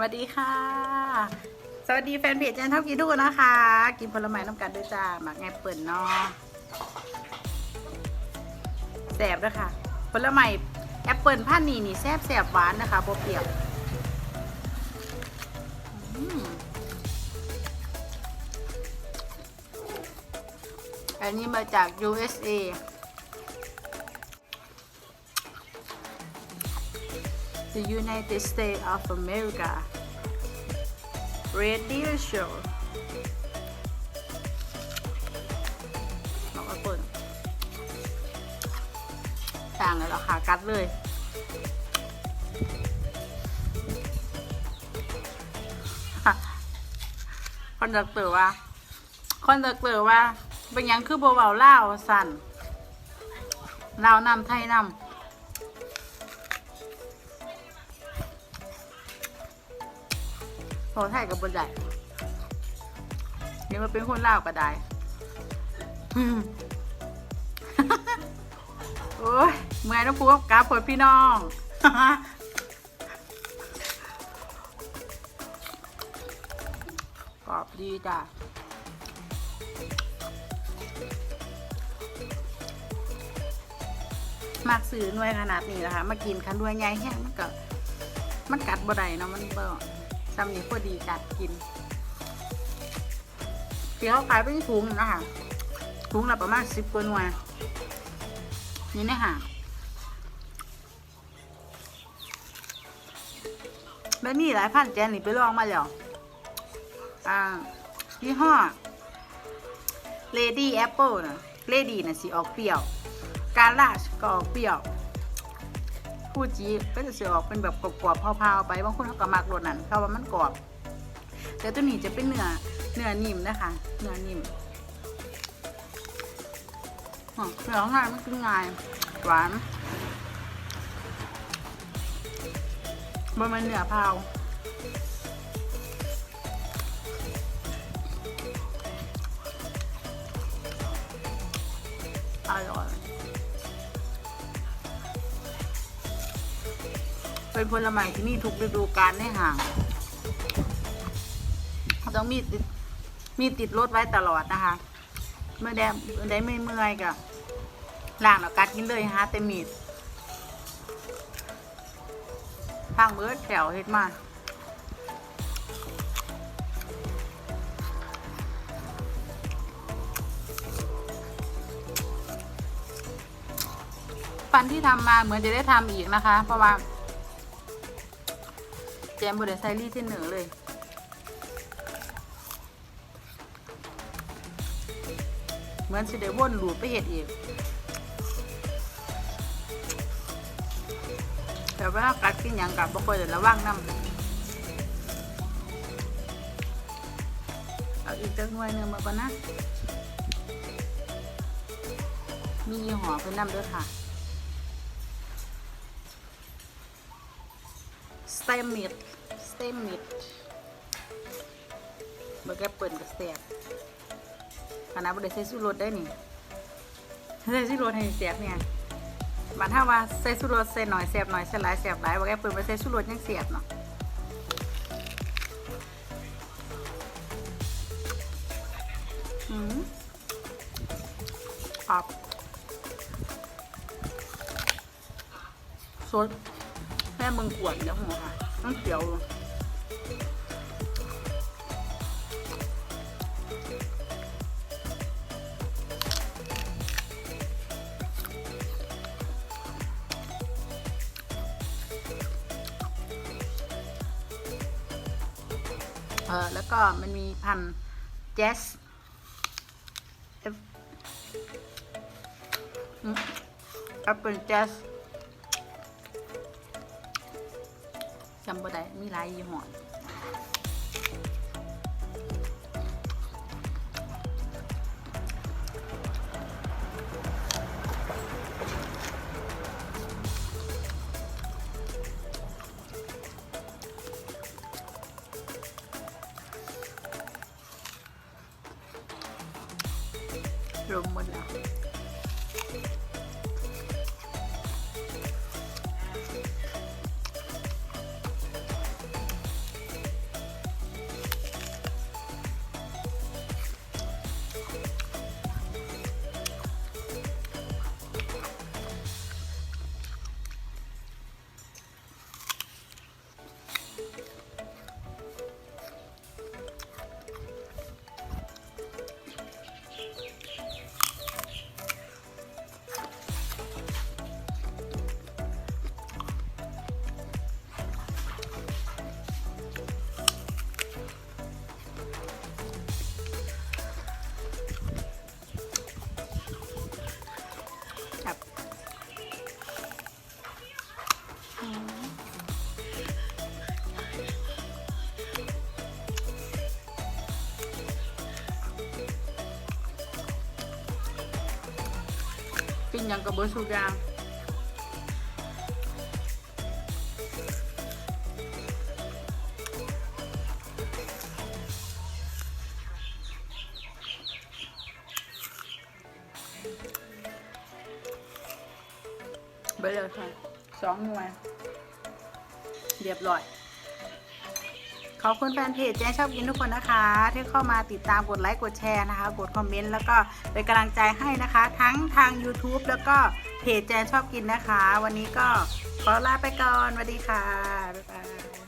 สวัสดีแฟนเพจแจนเท่ากีดูนะคะ กินผลไม้น้ำกันด้วยจ้าหมักไงเปิ่นเนาะแสบด้วยค่ะผลไม้แอปเปิลพันธุ์นี้นี่แซบแสบหวานนะคะโบเปรี้ยวอันนี้มาจาก USA the United States of America Radio Show บอกว่าเปิดต่างเลยหรอคะกัดเลยคอนดักเตอร์ว่าคอนดักเตอร์ว่าเป็นยังคือโบเบาเล่าสั่นเล่านำไทยนำ พอไทยกับบนได้เดี๋ยวมาเป็นคนลาวก็ได้อืมโอ้ยเมื่อยน้องพูกับกราบผลพี่น้องกรอบดีจ้ะมากสื่อหน่วยขนาดนี้นะคะมากินคันด้วยใหญ่แห้งมันก็มันกัดบ่ได้เนาะมันบ่ ซ้ำนี่พอดีกัดกินเดี๋ยวขายเป็นถุงนะคะถุงละประมาณสิบกว่าหน่วยนี่นะค่ะแล้วมีหลายพันแจนนี่ไปลองมาแล้ว อ่ายี่ห้อ Lady Apple นะ Lady น่ะสีออกเปรี้ยว การลาชก็ออกเปรี้ยว ฟูจิก็จะเสียออกเป็นแบบกรอบๆเผาๆไปบางคนเขาก็มักรสนั้นเขาว่ามันกรอบแต่ตัวนี้จะเป็นเนื้อเนื้อนิ่มนะคะเนื้อนิ่มอ๋อเนื้องงานมันกินง่ายหวานบนมันเนื้อเผาอร่อย เป็นผลไม้ที่มีทุกฤดูกาลในห่าง ต้องมีติดมีติดรถไว้ตลอดนะคะ เมื่อใดเมื่อใดไม่เมื่อยก็ล้างแล้วกัดกินเลยฮะเต็มมีดทางเบิร์ดแถวเฮ็ดมาฟันที่ทำมาเหมือนจะได้ทำอีกนะคะ เพราะว่า แจมบริไซรี่ที่เหนือเลย เหมือนสิเดวนหลูไปเห็ดอีกแต่ว่ากัดกินอย่างกับบ่ค่อยจะระวังน้ำเอาอีกจักหน่วยหนึงมาก่อนนะ มีห้อเพิ่นนำด้วยค่ะ สเตมิดสเตมิดเมื่อกี้เปิดกับแสบขนาดบริใส่สูรสได้นี่ใส่สูรสให้แสบเนี่ยบัดถ้าว่าใส่สูรสใส่หน่อยแสบหน่อยใส่หลายแสบหลายว่าแกเปิดไปใส่สูรสยังแสบเนาะอืมอับสด แม่มึงขวดแล้วหัวค่ะต้องเขียวเลยเออแล้วก็มันมีพันแจสแอปเปิลแจส จำบ่ได้มีหลายยี่ห้อรวมหมดแล้ว กินอย่างกับเบอร์ ขอบคุณแฟนเพจแจ้งชอบกินทุกคนนะคะ ที่เข้ามาติดตามกดไลค์กดแชร์นะคะ กดคอมเมนต์แล้วก็เป็นกำลังใจให้นะคะ ทั้งทาง YouTube แล้วก็เพจแจนชอบกินนะคะ วันนี้ก็ขอลาไปก่อนสวัสดีค่ะบ๊ายบาย